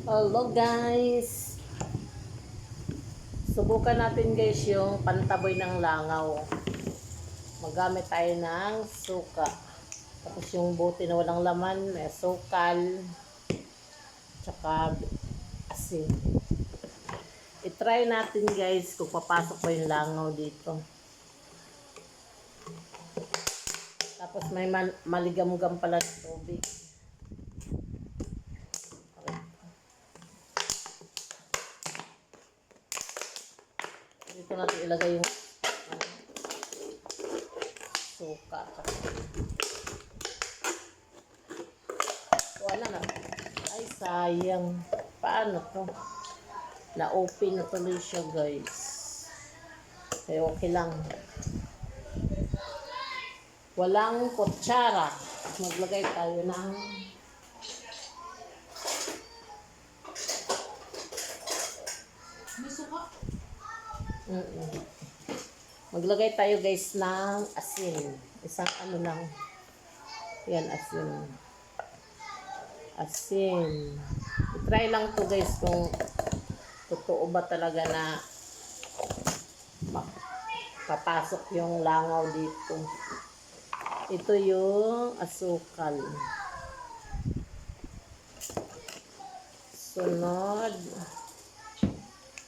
Hello guys! Subukan natin guys yung pantaboy ng langaw. Magamit tayo ng suka. Tapos yung bote na walang laman, may sukal, tsaka asin. I-try natin guys kung papasok ba yung langaw dito. Tapos may man- maligam-gam pala tubig. Dito natin ilagay yung ano, suka. Wala na. Ay, sayang. Paano to? Na-open na tuloy siya, guys. Kaya okay lang. Walang kutsara. Maglagay tayo ng Maglagay tayo guys ng asin. Isang ano lang. Yan, asin. Asin. I-try lang to guys kung totoo ba talaga na papasok yung langaw dito. Ito yung asukal. Sunod.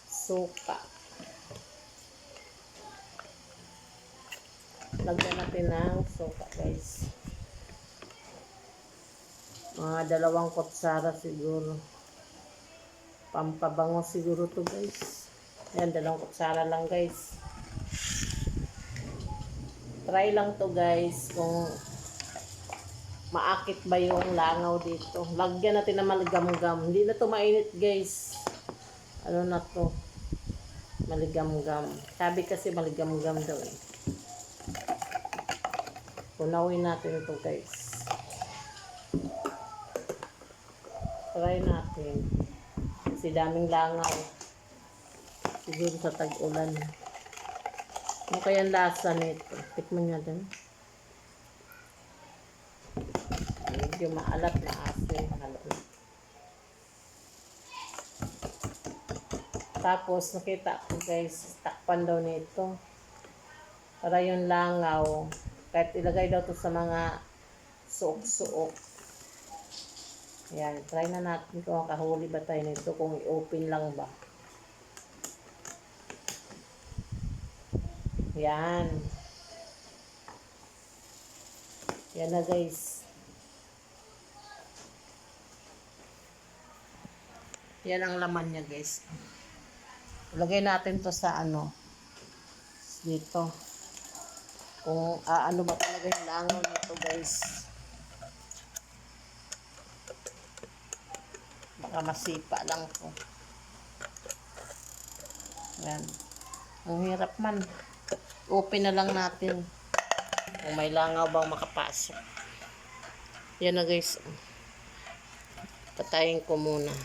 Suka. Lagyan natin ng suka, guys. Mga dalawang kutsara siguro. Pampabango siguro to, guys. Yan, dalawang kutsara lang, guys. Try lang to, guys, kung maakit ba yung langaw dito. Lagyan natin ng maligam-gam. Hindi na to mainit, guys. Ano na to? Maligam-gam. Sabi kasi maligam-gam daw eh. Punawin natin ito guys. Try natin. Kasi daming langaw. Siguro sa tag-ulan. Ano kaya ang lasa nito? Tikman niya din. Medyo maalat na asin. Maalat na. Tapos, nakita ko guys, takpan daw nito. Para yung langaw, kahit ilagay daw to sa mga suok-suok. Yan, try na natin kung makahuli ba tayo nito, kung i-open lang ba. Yan. Yan na guys. Yan ang laman niya guys. Ilagay natin to sa ano. Dito. Kung aano ba talaga yung langaw nito guys. Baka masipa lang to. Yan. Ang hirap man. Open na lang natin. Kung may langaw bang makapasok. Yan na guys. Patayin ko muna.